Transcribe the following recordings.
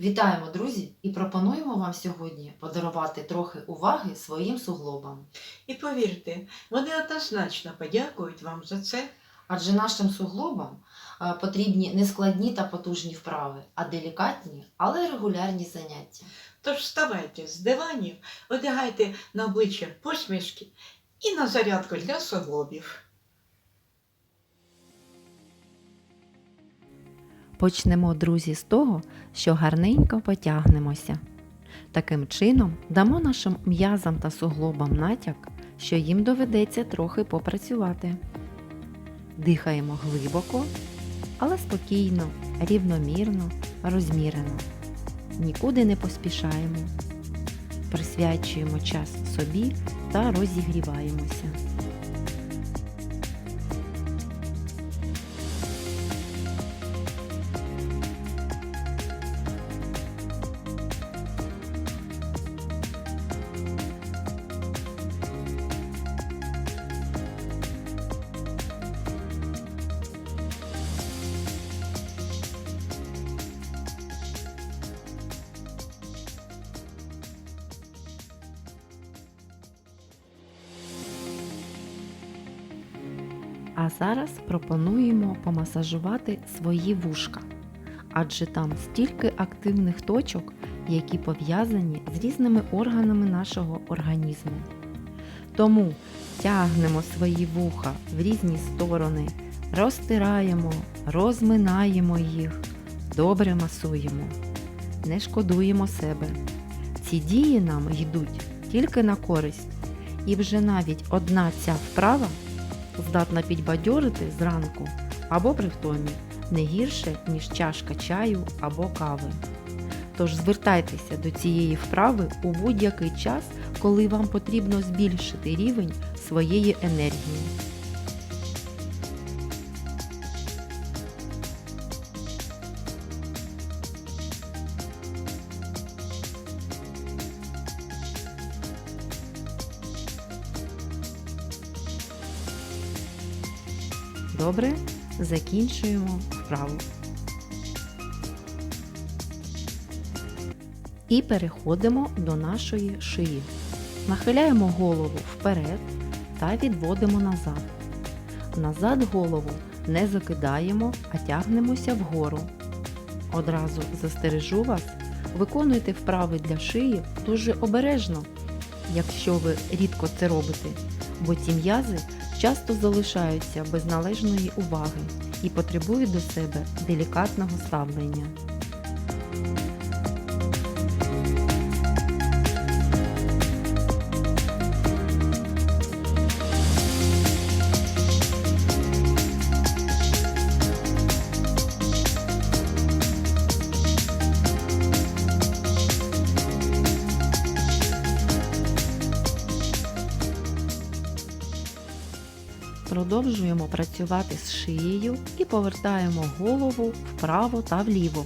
Вітаємо, друзі, і пропонуємо вам сьогодні подарувати трохи уваги своїм суглобам. І повірте, вони однозначно подякують вам за це. Адже нашим суглобам е, потрібні не складні та потужні вправи, а делікатні, але регулярні заняття. Тож вставайте з диванів, одягайте на обличчя посмішки і на зарядку для суглобів. Почнемо, друзі, з того, що гарненько потягнемося. Таким чином дамо нашим м'язам та суглобам натяк, що їм доведеться трохи попрацювати. Дихаємо глибоко, але спокійно, рівномірно, розмірено. Нікуди не поспішаємо. Присвячуємо час собі та розігріваємося. Помасажувати свої вушка, адже там стільки активних точок, які пов'язані з різними органами нашого організму. Тому тягнемо свої вуха в різні сторони, розтираємо, розминаємо їх, добре масуємо, не шкодуємо себе. Ці дії нам йдуть тільки на користь, і вже навіть одна ця вправа здатна підбадьорити зранку або при втомі не гірше, ніж чашка чаю або кави. Тож звертайтеся до цієї вправи у будь-який час, коли вам потрібно збільшити рівень своєї енергії. Добре, закінчуємо вправу. І переходимо до нашої шиї. Нахиляємо голову вперед та відводимо назад. Назад голову не закидаємо, а тягнемося вгору. Одразу застережу вас, виконуйте вправи для шиї дуже обережно, якщо ви рідко це робите, бо ці м'язи часто залишаються без належної уваги і потребують до себе делікатного ставлення. Продовжуємо працювати з шиєю і повертаємо голову вправо та вліво.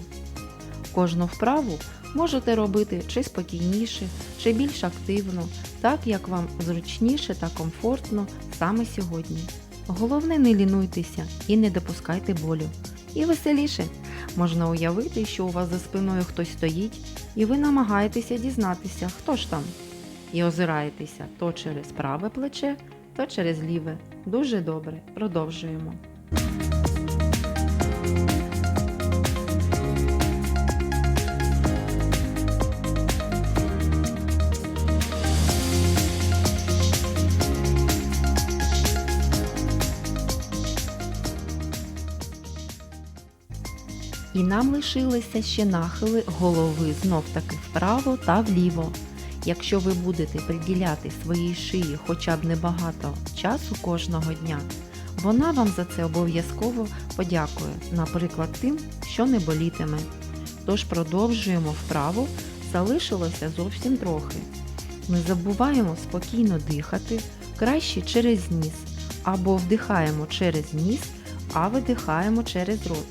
Кожну вправу можете робити чи спокійніше, чи більш активно, так як вам зручніше та комфортно саме сьогодні. Головне не лінуйтеся і не допускайте болю. І веселіше можна уявити, що у вас за спиною хтось стоїть, і ви намагаєтеся дізнатися, хто ж там. І озираєтеся то через праве плече, то через ліве. Дуже добре. Продовжуємо. І нам лишилися ще нахили голови знов таки вправо та вліво. Якщо ви будете приділяти своїй шиї хоча б небагато часу кожного дня, вона вам за це обов'язково подякує, наприклад, тим, що не болітиме. Тож продовжуємо вправу, залишилося зовсім трохи. Не забуваємо спокійно дихати, краще через ніс, або вдихаємо через ніс, а видихаємо через рот.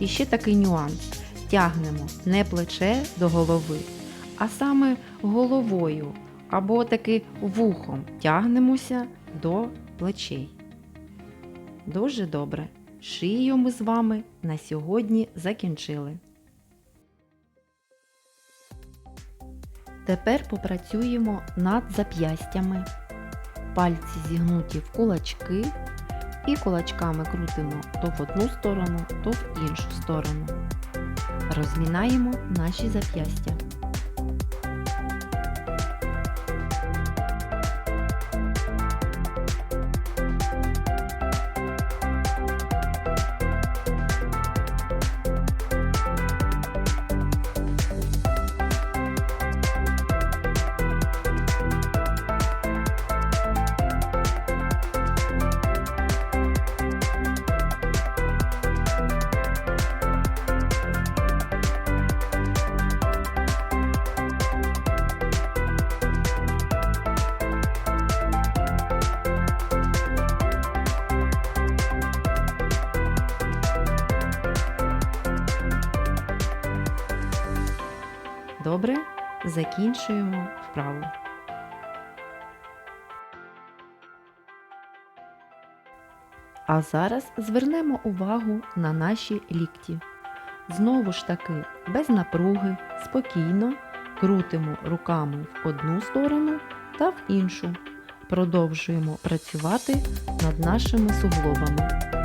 І ще такий нюанс. Тягнемо не плече до голови, а саме головою або таки вухом тягнемося до плечей. Дуже добре. Шию ми з вами на сьогодні закінчили. Тепер попрацюємо над зап'ястями. Пальці зігнуті в кулачки і кулачками крутимо то в одну сторону, то в іншу сторону. Розмінаємо наші зап'ястя. Добре, закінчуємо вправу. А зараз звернемо увагу на наші лікті. Знову ж таки, без напруги, спокійно крутимо руками в одну сторону та в іншу. Продовжуємо працювати над нашими суглобами.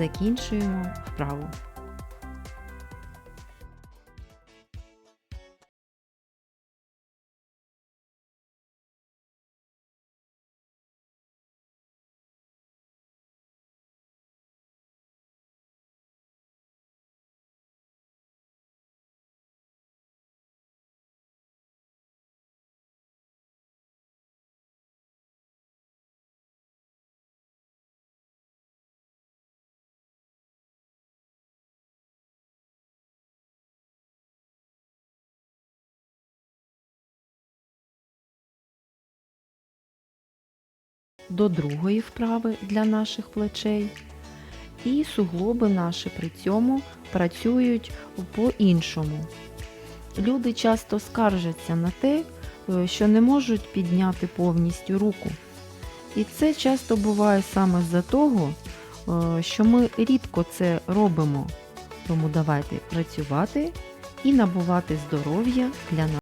Закінчуємо вправу. До другої вправи для наших плечей. І суглоби наші при цьому працюють по-іншому. Люди часто скаржаться на те, е, що не можуть підняти повністю руку. І це часто буває саме з-за того, е, що ми рідко це робимо. Тому давайте працювати і набувати здоров'я для нас.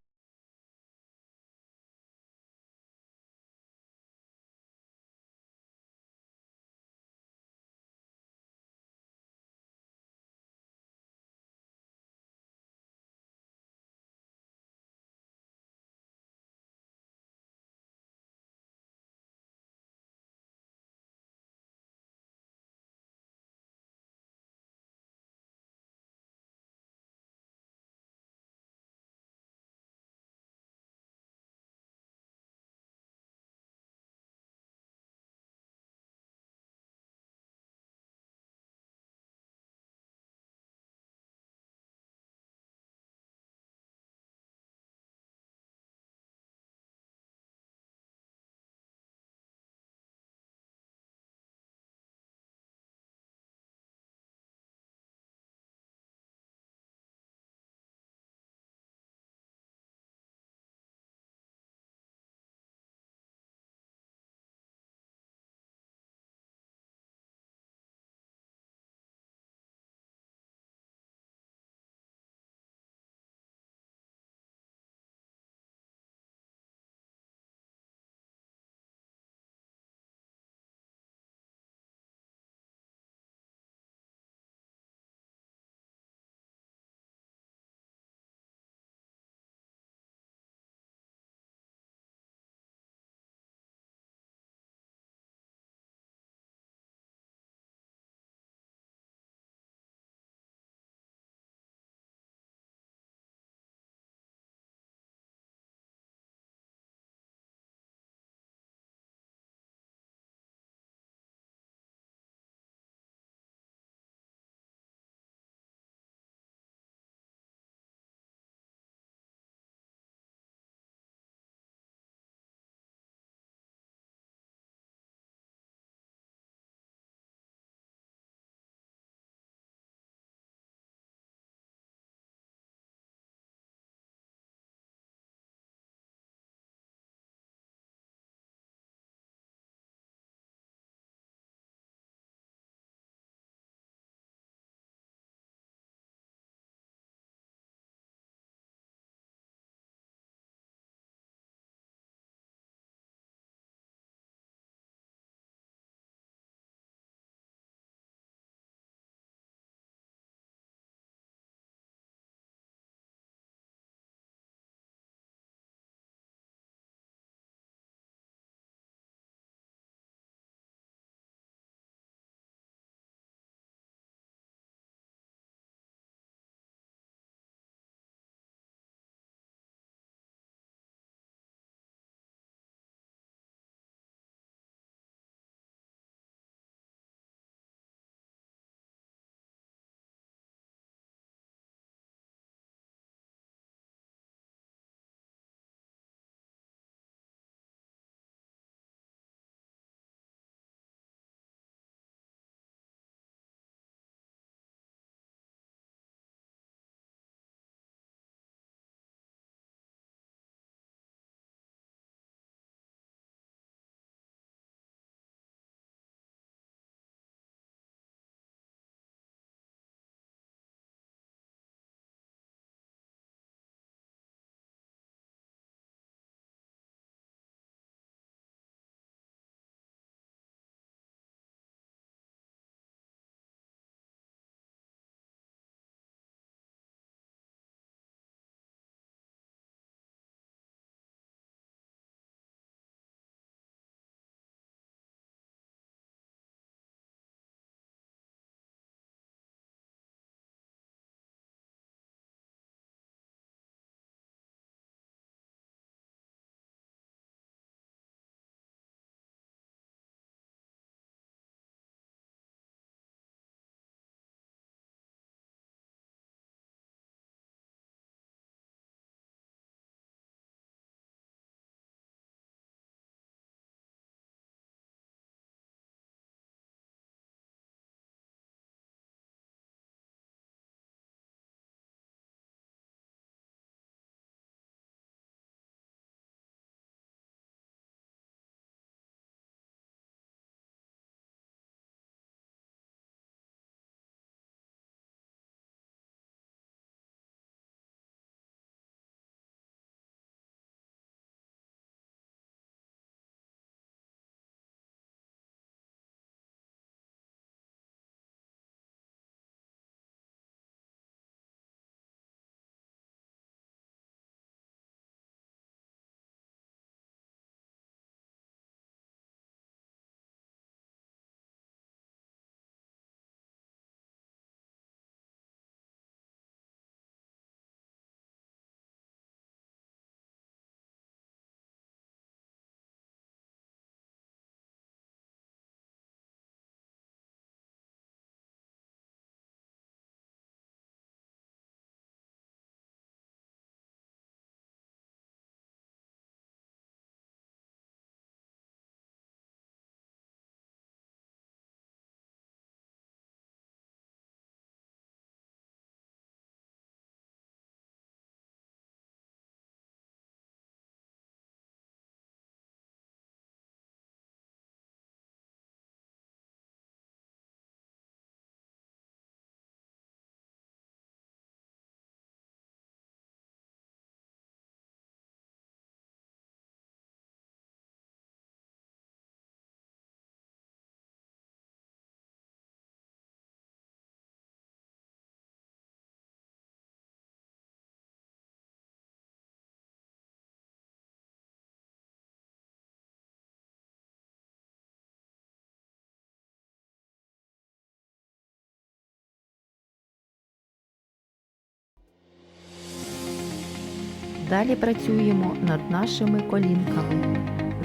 Далі працюємо над нашими колінками.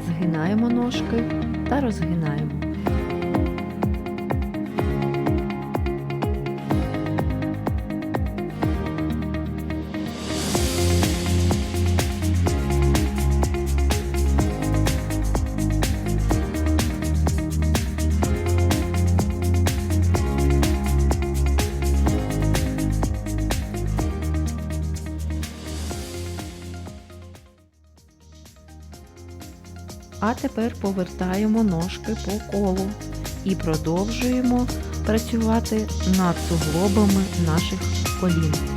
Згинаємо ножки та розгинаємо. А тепер повертаємо ножки по колу і продовжуємо працювати над суглобами наших колін.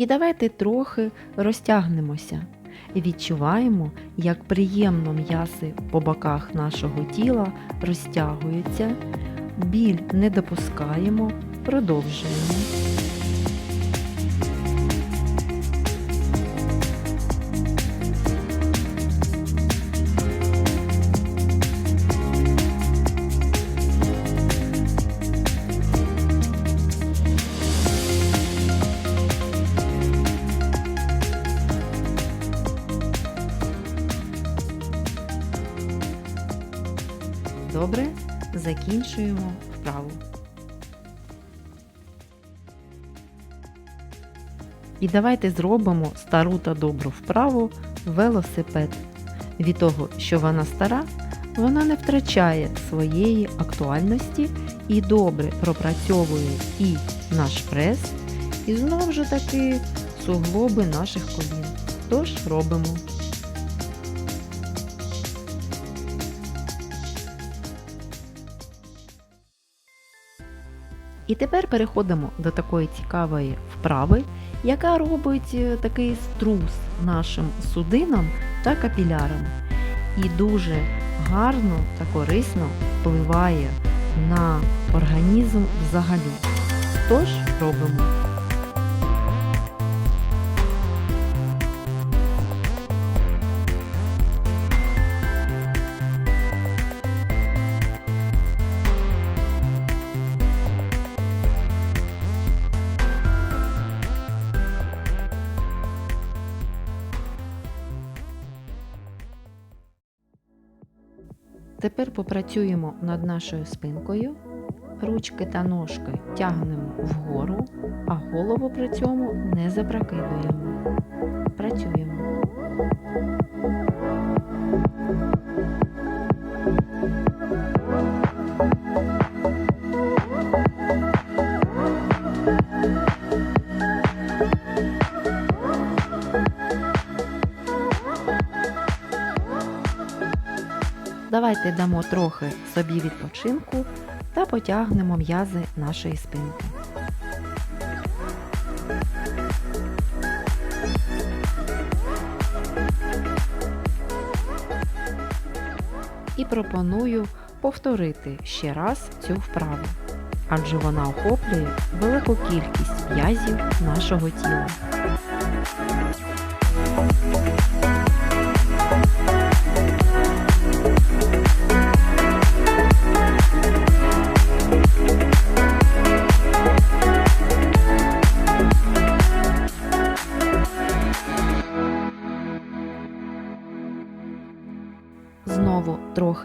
І давайте трохи розтягнемося. Відчуваємо, як приємно м'яси по боках нашого тіла розтягуються, біль не допускаємо, продовжуємо. Закінчуємо вправу. І давайте зробимо стару та добру вправу велосипед. Від того, що вона стара, вона не втрачає своєї актуальності і добре пропрацьовує і наш прес, і знову ж таки суглоби наших колін. Тож робимо. І тепер переходимо до такої цікавої вправи, яка робить е, такий струс нашим судинам та капілярам. І дуже гарно та корисно впливає на організм взагалі. Тож робимо. Тепер попрацюємо над нашою спинкою. Ручки та ножки тягнемо вгору, а голову при цьому не запрокидуємо. Працюємо. Давайте дамо трохи собі відпочинку та потягнемо м'язи нашої спинки. І пропоную повторити ще раз цю вправу, адже вона охоплює велику кількість м'язів нашого тіла.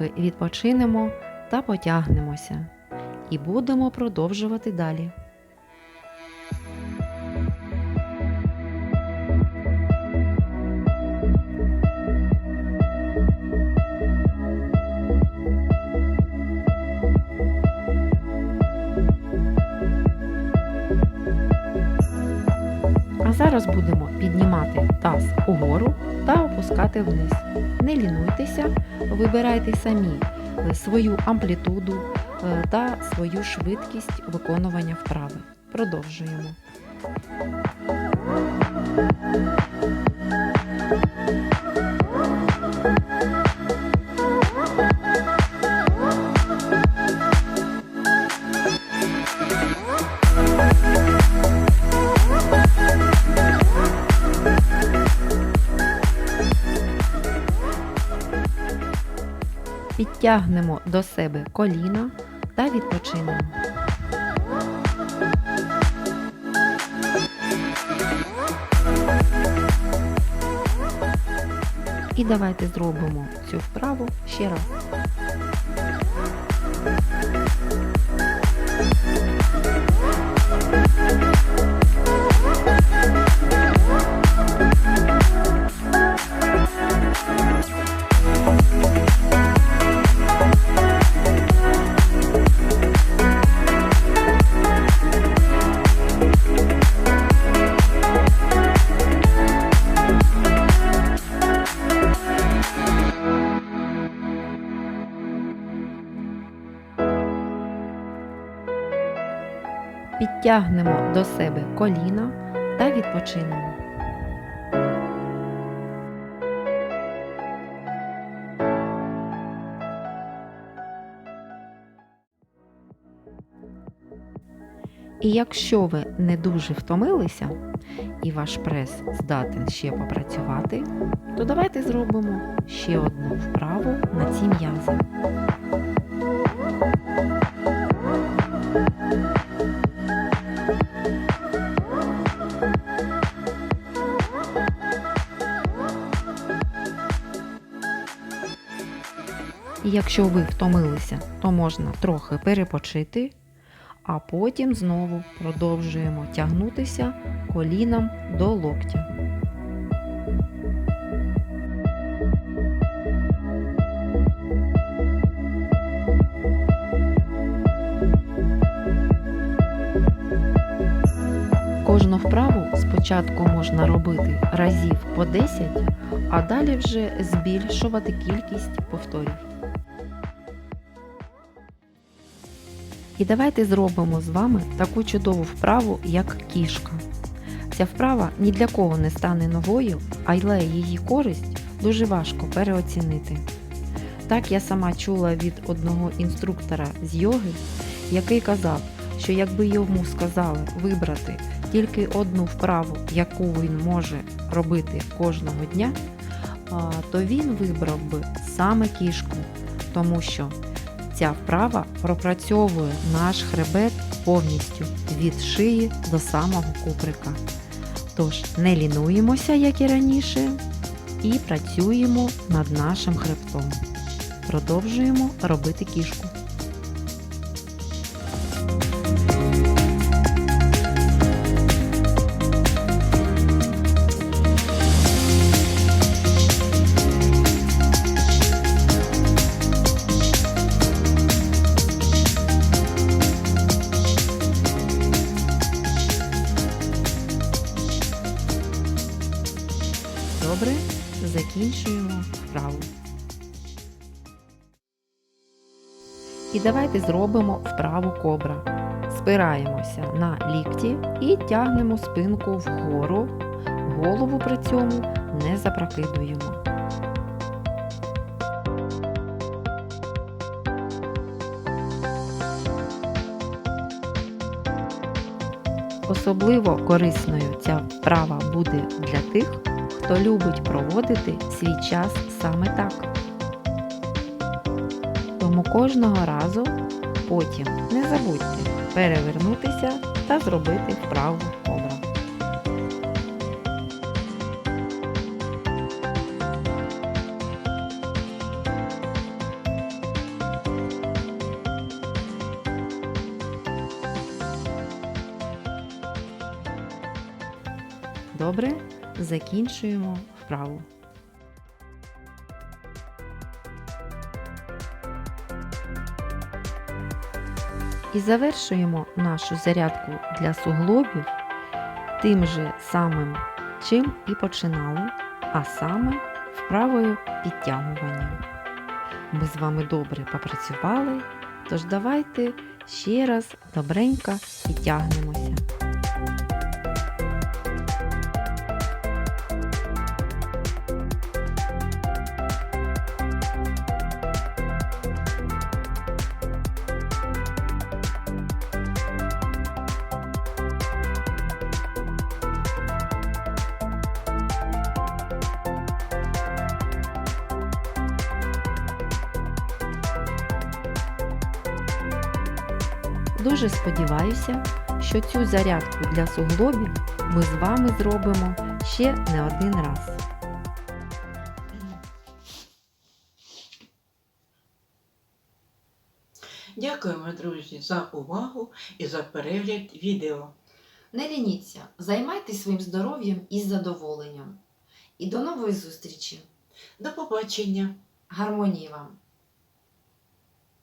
Трохи відпочинемо та потягнемося. І будемо продовжувати далі. А зараз будемо піднімати таз угору та опускати вниз. Не лінуйтеся, вибирайте самі е, свою амплітуду е, та свою швидкість виконування вправи. Продовжуємо. Підтягнемо до себе коліна та відпочинемо. І давайте зробимо цю вправу ще раз. Підтягнемо до себе коліна та відпочинемо. І якщо ви не дуже втомилися і ваш прес здатен ще попрацювати, то давайте зробимо ще одну вправу на ці м'язи. Якщо ви втомилися, то можна трохи перепочити, а потім знову продовжуємо тягнутися коліном до локтя. Кожну вправу спочатку можна робити разів по 10, а далі вже збільшувати кількість повторів. І давайте зробимо з вами таку чудову вправу, як кішка. Ця вправа ні для кого не стане новою, але її користь дуже важко переоцінити. Так я сама чула від одного інструктора з йоги, який казав, що якби йому сказали вибрати тільки одну вправу, яку він може робити кожного дня, то він вибрав би саме кішку, тому що ця вправа пропрацьовує наш хребет повністю від шиї до самого куприка. Тож не лінуємося, як і раніше, і працюємо над нашим хребтом. Продовжуємо робити кішку. Добре, закінчуємо вправу. І давайте зробимо вправу кобра. Спираємося на лікті і тягнемо спинку вгору, голову при цьому не запрокидуємо. Особливо корисною ця вправа буде для тих, хто любить проводити свій час саме так. Тому кожного разу потім не забудьте перевернутися та зробити вправу кобра. Добре, закінчуємо вправу. І завершуємо нашу зарядку для суглобів тим же самим, чим і починали, а саме вправою підтягування. Ми з вами добре попрацювали, тож давайте ще раз добренько підтягнемося. Дуже сподіваюся, що цю зарядку для суглобів ми з вами зробимо ще не один раз. Дякуємо, друзі, за увагу і за перегляд відео. Не лініться, займайтесь своїм здоров'ям із задоволенням. І до нової зустрічі! До побачення! Гармонії вам!